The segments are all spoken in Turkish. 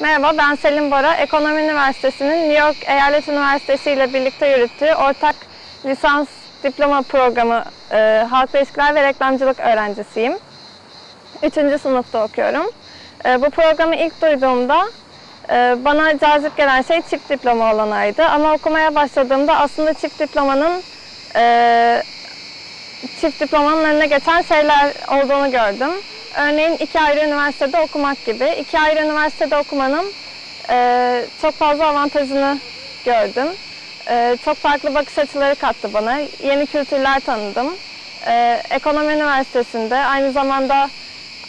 Merhaba, ben Selin Bora. Ekonomi Üniversitesi'nin New York Eyalet Üniversitesi ile birlikte yürüttüğü ortak lisans diploma programı e, Halkla İlişkiler ve Reklamcılık öğrencisiyim. Üçüncü sınıfta okuyorum. E, bu programı ilk duyduğumda e, bana cazip gelen şey çift diploma olanaydı. Ama okumaya başladığımda aslında çift diplomanın e, çift diplomanın önüne geçen şeyler olduğunu gördüm. Örneğin iki ayrı üniversitede okumak gibi. İki ayrı üniversitede okumanın e, çok fazla avantajını gördüm. E, çok farklı bakış açıları kattı bana. Yeni kültürler tanıdım. E, Ekonomi Üniversitesi'nde aynı zamanda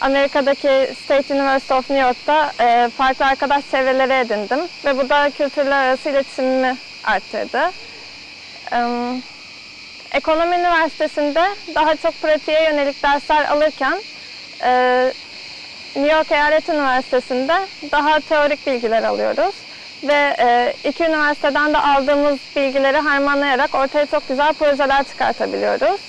Amerika'daki State University of New York'ta e, farklı arkadaş çevreleri edindim. Ve bu da kültürler arası iletişimimi arttırdı. E, Ekonomi Üniversitesi'nde daha çok pratiğe yönelik dersler alırken e, New York Eyalet Üniversitesi'nde daha teorik bilgiler alıyoruz. Ve e, iki üniversiteden de aldığımız bilgileri harmanlayarak ortaya çok güzel projeler çıkartabiliyoruz.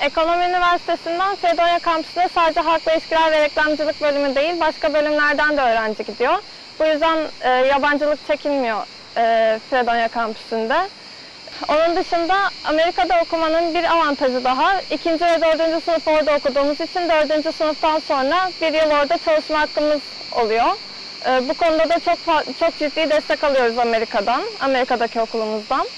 Ekonomi Üniversitesi'nden Fredonia Kampüsü'ne sadece halkla ilişkiler ve reklamcılık bölümü değil, başka bölümlerden de öğrenci gidiyor. Bu yüzden e, yabancılık çekilmiyor e, Fredonia Kampüsü'nde. Onun dışında Amerika'da okumanın bir avantajı daha. ikinci ve dördüncü sınıf orada okuduğumuz için dördüncü sınıftan sonra bir yıl orada çalışma hakkımız oluyor. Ee, bu konuda da çok çok ciddi destek alıyoruz Amerika'dan, Amerika'daki okulumuzdan.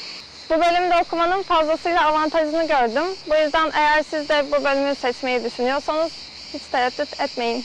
Bu bölümde okumanın fazlasıyla avantajını gördüm. Bu yüzden eğer siz de bu bölümü seçmeyi düşünüyorsanız hiç tereddüt etmeyin.